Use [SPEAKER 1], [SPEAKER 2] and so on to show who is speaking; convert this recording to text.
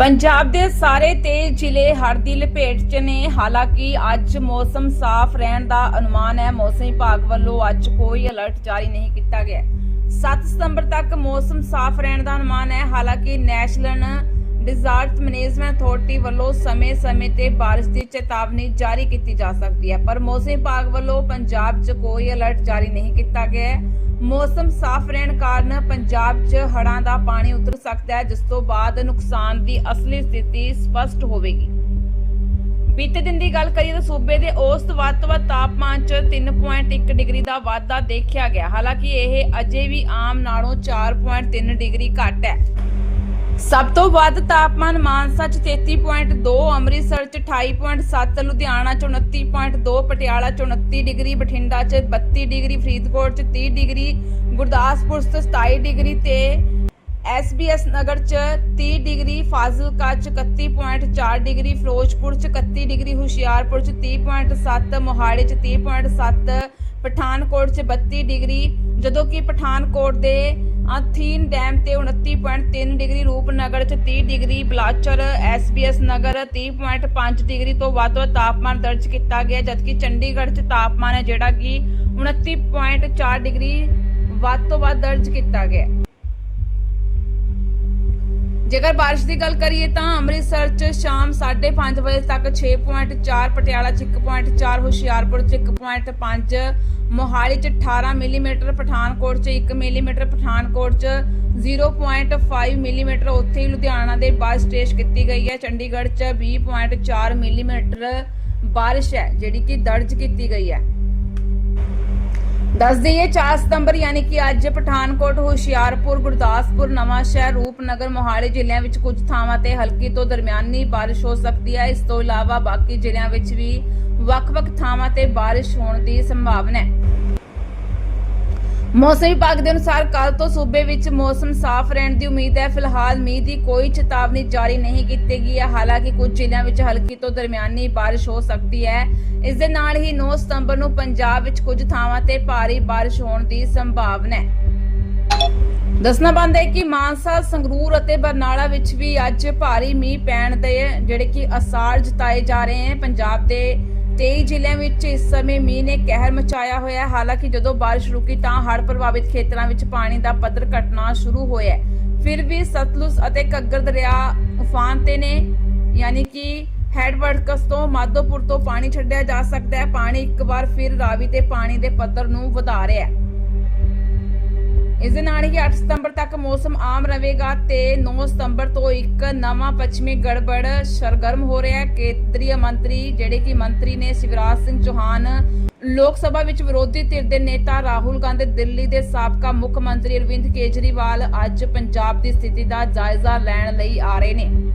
[SPEAKER 1] ਪੰਜਾਬ ਦੇ ਸਾਰੇ ਤੇ ਜ਼ਿਲ੍ਹੇ ਹੜ੍ਹ ਦੀ ਲਪੇਟ 'ਚ ਨੇ। ਹਾਲਾਂਕਿ ਅੱਜ ਮੌਸਮ ਸਾਫ਼ ਰਹਿਣ ਦਾ ਅਨੁਮਾਨ ਹੈ। ਮੌਸਮ ਵਿਭਾਗ ਵੱਲੋਂ ਅੱਜ ਕੋਈ ਅਲਰਟ ਜਾਰੀ ਨਹੀਂ ਕੀਤਾ ਗਿਆ 7 ਸਤੰਬਰ ਤੱਕ ਮੌਸਮ ਸਾਫ਼ ਰਹਿਣ ਦਾ ਅਨੁਮਾਨ ਹੈ। ਹਾਲਾਂਕਿ ਨੈਸ਼ਨਲ ਡਿਜ਼ਾਸਟਰ ਮੈਨੇਜਮੈਂਟ ਅਥਾਰਟੀ ਵੱਲੋਂ ਸਮੇਂ-ਸਮੇਂ ਤੇ ਬਾਰਿਸ਼ ਦੀ ਚੇਤਾਵਨੀ ਜਾਰੀ ਕੀਤੀ ਜਾ ਸਕਦੀ ਹੈ। ਪਰ ਮੌਸਮ ਵਿਭਾਗ ਵੱਲੋਂ ਪੰਜਾਬ 'ਚ ਕੋਈ ਅਲਰਟ ਜਾਰੀ ਨਹੀਂ ਕੀਤਾ ਗਿਆ ਮੌਸਮ ਸਾਫ਼ ਰਹਿਣ ਕਾਰਨ ਪੰਜਾਬ 'ਚ ਹੜ੍ਹਾਂ ਦਾ ਪਾਣੀ ਉਤਰ ਸਕਦਾ ਹੈ, ਜਿਸ ਤੋਂ ਬਾਅਦ ਨੁਕਸਾਨ ਦੀ ਅਸਲੀ ਸਥਿਤੀ ਸਪਸ਼ਟ ਹੋਵੇਗੀ। ਬੀਤੇ ਦਿਨ ਦੀ ਗੱਲ ਕਰੀਏ ਤਾਂ ਸੂਬੇ ਦੇ ਔਸਤ ਵੱਧ ਤੋਂ ਵੱਧ ਤਾਪਮਾਨ 'ਚ 3.1 ਡਿਗਰੀ ਦਾ ਵਾਧਾ ਦੇਖਿਆ ਗਿਆ। ਹਾਲਾਂਕਿ ਇਹ ਅਜੇ ਵੀ ਆਮ ਨਾਲੋਂ 4.3 ਡਿਗਰੀ ਘੱਟ ਹੈ। ਸਭ ਤੋਂ ਵੱਧ ਤਾਪਮਾਨ ਮਾਨਸਾ 'ਚ 33.2 ਅੰਮ੍ਰਿਤਸਰ 'ਚ 28.7 ਲੁਧਿਆਣਾ 'ਚ 29.2 ਪਟਿਆਲਾ 'ਚ 29 ਡਿਗਰੀ, ਬਠਿੰਡਾ 'ਚ 32 ਡਿਗਰੀ, ਫਰੀਦਕੋਟ 'ਚ 30 ਡਿਗਰੀ, ਗੁਰਦਾਸਪੁਰ 'ਚ 27 ਡਿਗਰੀ ਤੇ ਐਸਬੀਐਸ ਨਗਰ 'ਚ 30 ਡਿਗਰੀ, ਫਾਜ਼ਿਲਕਾ 'ਚ 31.4 ਡਿਗਰੀ, ਫਿਰੋਜ਼ਪੁਰ 'ਚ 31 ਡਿਗਰੀ, ਹੁਸ਼ਿਆਰਪੁਰ 'ਚ 30.7 ਮੋਹਾਲੀ 'ਚ 30.7 ਪਠਾਨਕੋਟ 'ਚ 32 ਡਿਗਰੀ। ਜਦੋਂ ਕਿ ਪਠਾਨਕੋਟ ਦੇ ਅਥੀਨ ਡੈਮ ਤੇ 29.3 ਡਿਗਰੀ ਰੂਪਨਗਰ 'ਚ 30 degree, Balachaur SBS Nagar 30.5 degree ਤੋਂ ਵੱਧ ਵੱਧ ਤਾਪਮਾਨ ਦਰਜ ਕੀਤਾ ਗਿਆ, ਜਦਕਿ ਚੰਡੀਗੜ੍ਹ 'ਚ ਤਾਪਮਾਨ ਹੈ ਜਿਹੜਾ ਕਿ 29.4 ਡਿਗਰੀ ਵੱਧ ਤੋਂ ਵੱਧ ਦਰਜ ਕੀਤਾ ਗਿਆ। ਜੇਕਰ ਬਾਰਿਸ਼ ਦੀ ਗੱਲ ਕਰੀਏ ਤਾਂ ਅੰਮ੍ਰਿਤਸਰ 'ਚ ਸ਼ਾਮ 5:30 ਵਜੇ ਤੱਕ 6.4 ਪਟਿਆਲਾ 'ਚ 1.4 ਹੁਸ਼ਿਆਰਪੁਰ 'ਚ 1.5 ਮੋਹਾਲੀ 'ਚ 18 ਮਿਲੀਮੀਟਰ, ਪਠਾਨਕੋਟ 'ਚ 1 ਮਿਲੀਮੀਟਰ, ਪਠਾਨਕੋਟ 'ਚ 0.5 ਮਿਲੀਮੀਟਰ। ਉੱਥੇ ਹੀ ਲੁਧਿਆਣਾ ਦੇ ਬਾਰਿਸ਼ ਟ੍ਰੇਸ ਕੀਤੀ ਗਈ ਹੈ। ਚੰਡੀਗੜ੍ਹ 'ਚ 20.4 ਮਿਲੀਮੀਟਰ ਬਾਰਿਸ਼ ਹੈ, ਜਿਹੜੀ ਕਿ ਦਰਜ ਕੀਤੀ ਗਈ ਹੈ। ਦੱਸ ਦਈਏ 4 ਸਤੰਬਰ ਯਾਨੀ ਕਿ ਅੱਜ ਪਠਾਨਕੋਟ, ਹੁਸ਼ਿਆਰਪੁਰ, ਗੁਰਦਾਸਪੁਰ ਨਵਾਂਸ਼ਹਿਰ ਰੂਪਨਗਰ, ਮੋਹਾਲੀ ਜ਼ਿਲ੍ਹਿਆਂ ਵਿੱਚ ਕੁਝ ਥਾਵਾਂ ਤੇ ਹਲਕੀ ਤੋਂ ਦਰਮਿਆਨੀ ਬਾਰਿਸ਼ ਹੋ ਸਕਦੀ ਹੈ। ਇਸ ਤੋਂ ਇਲਾਵਾ ਬਾਕੀ ਜ਼ਿਲ੍ਹਿਆਂ ਵਿੱਚ ਵੀ ਵੱਖ-ਵੱਖ ਥਾਵਾਂ ਤੇ ਬਾਰਿਸ਼ ਹੋਣ ਦੀ ਸੰਭਾਵਨਾ ਹੈ। ਮੌਸਮ ਵਿਭਾਗ ਦੇ ਅਨੁਸਾਰ ਕੱਲ ਤੋਂ ਸੂਬੇ ਵਿੱਚ ਮੌਸਮ ਸਾਫ਼ ਰਹਿਣ ਦੀ ਉਮੀਦ ਹੈ। ਫਿਲਹਾਲ ਮੀਂਹ ਦੀ ਕੋਈ ਚੇਤਾਵਨੀ ਜਾਰੀ ਨਹੀਂ ਕੀਤੀ ਗਈ ਹੈ। ਹਾਲਾਂਕਿ ਕੁਝ ਜ਼ਿਲ੍ਹਿਆਂ ਵਿੱਚ ਹਲਕੀ ਤੋਂ ਦਰਮਿਆਨੀ ਬਾਰਿਸ਼ ਹੋ ਸਕਦੀ ਹੈ। ਇਸ ਦੇ ਨਾਲ ਹੀ 9 ਸਤੰਬਰ ਨੂੰ ਪੰਜਾਬ ਵਿੱਚ ਕੁਝ ਥਾਵਾਂ ਤੇ ਭਾਰੀ ਬਾਰਿਸ਼ ਹੋਣ ਦੀ ਸੰਭਾਵਨਾ ਹੈ। ਦੱਸਣਾ ਬੰਦ ਹੈ ਕਿ ਮਾਨਸਾ, ਸੰਗਰੂਰ ਅਤੇ ਬਰਨਾਲਾ ਵਿੱਚ ਵੀ ਅੱਜ ਭਾਰੀ ਮੀਂਹ ਪੈਣ ਦੇ ਜਿਹੜੇ ਕਿ ਅਸਾਰ ਜਤਾਏ ਜਾ ਰਹੇ ਹਨ। ਪੰਜਾਬ ਦੇ 23 ਜ਼ਿਲ੍ਹਿਆਂ ਵਿੱਚ ਇਸ ਸਮੇਂ ਮੀਂਹ ਨੇ ਕਹਿਰ ਮਚਾਇਆ ਹੋਇਆ ਹੈ। ਹਾਲਾਂਕਿ ਜਦੋਂ ਬਾਰਿਸ਼ ਰੁਕੀ ਤਾਂ ਹੜ੍ਹ ਪ੍ਰਭਾਵਿਤ ਖੇਤਰਾਂ ਵਿੱਚ ਪਾਣੀ ਦਾ ਪੱਧਰ ਘਟਣਾ ਸ਼ੁਰੂ ਹੋਇਆ ਫਿਰ ਵੀ ਸਤਲੁਜ ਅਤੇ ਘੱਗਰ ਦਰਿਆ ਉਫਾਨ ਤੇ ਨੇ, ਯਾਨੀ ਕਿ ਹੈਡਵਰਕਸ ਤੋਂ ਮਾਧੋਪੁਰ ਤੋਂ ਪਾਣੀ ਛੱਡਿਆ ਜਾ ਸਕਦਾ ਹੈ। ਪਾਣੀ ਇੱਕ ਵਾਰ ਫਿਰ ਰਾਵੀ ਤੇ ਪਾਣੀ ਦੇ ਪੱਧਰ ਨੂੰ ਵਧਾ ਰਿਹਾ ਹੈ। ਇਸ ਦੇ ਨਾਲ ਹੀ 8 ਸਤੰਬਰ ਤੱਕ ਮੌਸਮ ਆਮ ਰਹੇਗਾ ਤੇ 9 ਸਤੰਬਰ ਤੋਂ ਇੱਕ ਨਵਾਂ ਪੱਛਮੀ ਗੜਬੜ ਸਰਗਰਮ ਹੋ ਰਿਹਾ ਹੈ। ਕੇਂਦਰੀ ਮੰਤਰੀ ਜਿਹੜੇ ਕਿ ਮੰਤਰੀ ਨੇ ਸ਼ਿਵਰਾਜ ਸਿੰਘ ਚੌਹਾਨ, ਲੋਕ ਸਭਾ ਵਿੱਚ ਵਿਰੋਧੀ ਧਿਰ ਦੇ ਨੇਤਾ ਰਾਹੁਲ ਗਾਂਧੀ, ਦਿੱਲੀ ਦੇ ਸਾਬਕਾ ਮੁੱਖ ਮੰਤਰੀ ਅਰਵਿੰਦ ਕੇਜਰੀਵਾਲ ਅੱਜ ਪੰਜਾਬ ਦੀ ਸਥਿਤੀ ਦਾ ਜਾਇਜ਼ਾ ਲੈਣ ਲਈ ਆ ਰਹੇ ਨੇ।